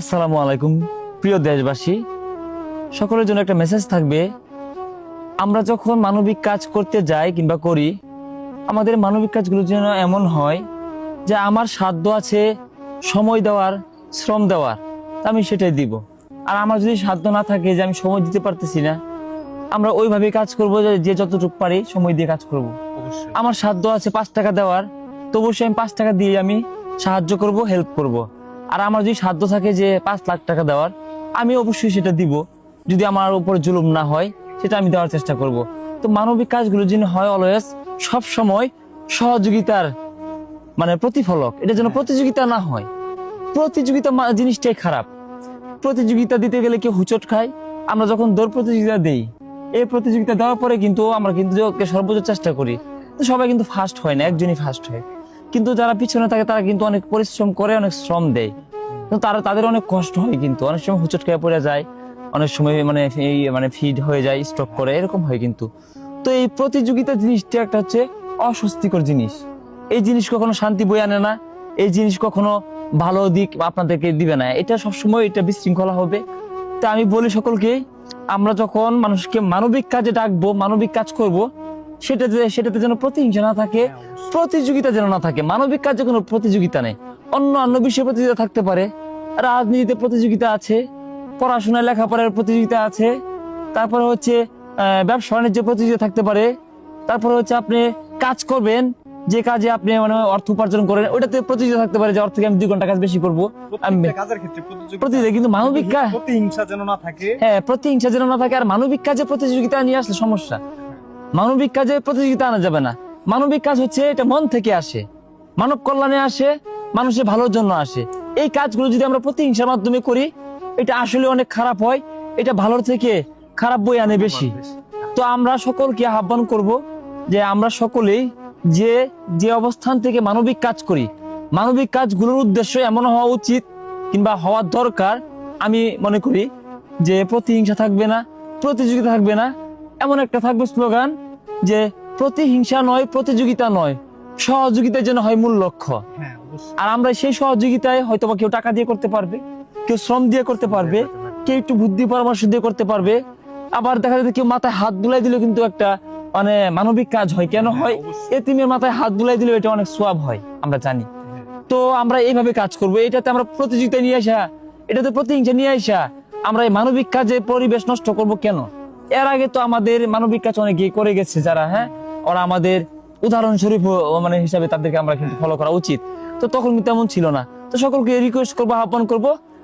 আসসালামু আলাইকুম প্রিয় দেশবাসী। সকলের জন্য একটা মেসেজ থাকবে। আমরা যখন মানবিক কাজ করতে যাই কিংবা করি আমাদের মানবিক কাজগুলো যেন এমন হয় যে আমার সাধ্য আছে সময় দেওয়ার শ্রম দেওয়ার। তা আমি সেটাই দিব। আর আমার যদি সাধ্য না থাকে যে আমি সময় দিতে পারতেছি না আমরা ওইভাবে কাজ করব যে যে যতটুকু পারি সময় দিয়ে কাজ করব। আমার সাধ্য আছে পাঁচ টাকা দেওয়ার তো অবশ্যই আমি পাঁচ টাকা দিয়ে আমি সাহায্য করব হেল্প করব। আর আমার যদি সাধ্য থাকে যে পাঁচ লাখ টাকা দেওয়ার আমি অবশ্যই সেটা দিব। যদি আমার উপর জুলুম না হয় সেটা আমি দেওয়ার চেষ্টা করব। তো মানবিক কাজগুলো যিনি হয় অলওয়েজ সব সময় সহযোগিতার মানে প্রতিফলক। এটা যেন প্রতিযোগিতা না হয়। প্রতিযোগিতা জিনিসটাই খারাপ। প্রতিযোগিতা দিতে গেলে কেউ হুচট খায়। আমরা যখন দৌড় প্রতিযোগিতা দেই এই প্রতিযোগিতা দেওয়ার পরে কিন্তু আমরা কিন্তু সর্বোচ্চ চেষ্টা করি তো সবাই কিন্তু ফার্স্ট হয় না একজনই ফার্স্ট হয়। কিন্তু যারা পিছনে থাকে, তারা কিন্তু অনেক পরিশ্রম করে, অনেক শ্রম দেয়। তো তারা, তাদের অনেক কষ্ট হয় কিন্তু। অনেক সময় হুচট খেয়ে পড়ে যায়, অনেক সময় মানে মানে ফিড হয়ে যায় স্ট্রোক করে, এরকম হয় কিন্তু। তো এই প্রতিযোগিতা জিনিসটা একটা হচ্ছে অস্বস্তিকর জিনিস। এই জিনিস কখনো শান্তি বই আনে না, এই জিনিস কখনো ভালো দিক আপনাদেরকে দিবে না। এটা সবসময় এটা বিশৃঙ্খলা হবে। তা আমি বলি সকলকে, আমরা যখন মানুষকে মানবিক কাজে ডাকবো, মানবিক কাজ করব সেটাতে সেটাতে যেন প্রতিহিংসা না থাকে হ্যাঁ, প্রতিযোগিতা যেন না থাকে। মানবিক কাজে কোনো প্রতিযোগিতা নেই। অন্য অন্য বিষয়ে প্রতিযোগিতা থাকতে পারে। রাজনীতিতে প্রতিযোগিতা আছে পড়াশোনায় লেখাপড়ার প্রতিযোগিতা আছে তারপরে হচ্ছে ব্যবসা বাণিজ্য প্রতিযোগিতা থাকতে পারে তারপরে হচ্ছে আপনি কাজ করবেন যে কাজে আপনি মানে অর্থ উপার্জন করেন ওইটাতে প্রতিযোগিতা থাকতে পারে যে অর্থ আমি দুই ঘণ্টা কাজ বেশি করব। প্রতিযোগিতা কিন্তু মানবিক কাজ প্রতিহিংসা যেন না থাকে। হ্যাঁ প্রতিহিংসা যেন না থাকে আর মানবিক কাজে প্রতিযোগিতা নিয়ে আসলে সমস্যা। মানবিক কাজে প্রতিযোগিতা আনা যাবে না। মানবিক কাজ হচ্ছে এটা মন থেকে আসে। মানব কল্যাণে আসে, মানুষের ভালোর জন্য আসে। এই কাজগুলো যদি আমরা প্রতিহিংসার মাধ্যমে করি, এটা আসলে অনেক খারাপ হয়। এটা ভালোর থেকে খারাপ বই আনে বেশি। তো আমরা সকলকে আহ্বান করব যে আমরা সকলেই যে যে অবস্থান থেকে মানবিক কাজ করি, মানবিক কাজগুলোর উদ্দেশ্য এমন হওয়া উচিত কিংবা হওয়ার দরকার। আমি মনে করি যে প্রতিহিংসা থাকবে না, প্রতিযোগিতা থাকবে না। এমন একটা থাকবে স্লোগান যে প্রতিহিংসা নয় প্রতিযোগিতা নয় সহযোগিতা যেন হয় মূল লক্ষ্য। হ্যাঁ আর আমরা সেই সহযোগিতায় হয়তো বা কেউ টাকা দিয়ে করতে পারবে কেউ শ্রম দিয়ে করতে পারবে কেউ একটু বুদ্ধি পরামর্শ দিয়ে করতে পারবে। আবার দেখা যাবে কেউ মাথায় হাত বুলাই দিলে কিন্তু একটা মানে মানবিক কাজ হয়। কেন হ্যাঁ, হয়। এতিমের মাথায় হাত বুলাই দিলে এটা অনেক সোয়াব হয় আমরা জানি। হ্যাঁ। তো আমরা এইভাবে কাজ করব। এটাতে আমরা প্রতিযোগিতা নিয়ে আসা এটাতে প্রতিহিংসা নিয়ে আসা আমরা এই মানবিক কাজে পরিবেশ নষ্ট করব কেন? এর আগে তো আমাদের মানবিক কাজ অনেকে করে গেছে যারা হ্যাঁ? ওরা আমাদের উদাহরণস্বরূপ মানে হিসাবে তাদেরকে আমরা কিন্তু ফলো করা উচিত। তো তখন তেমন ছিল না। তো সকলকে রিকোয়েস্ট করব, আহ্বান করব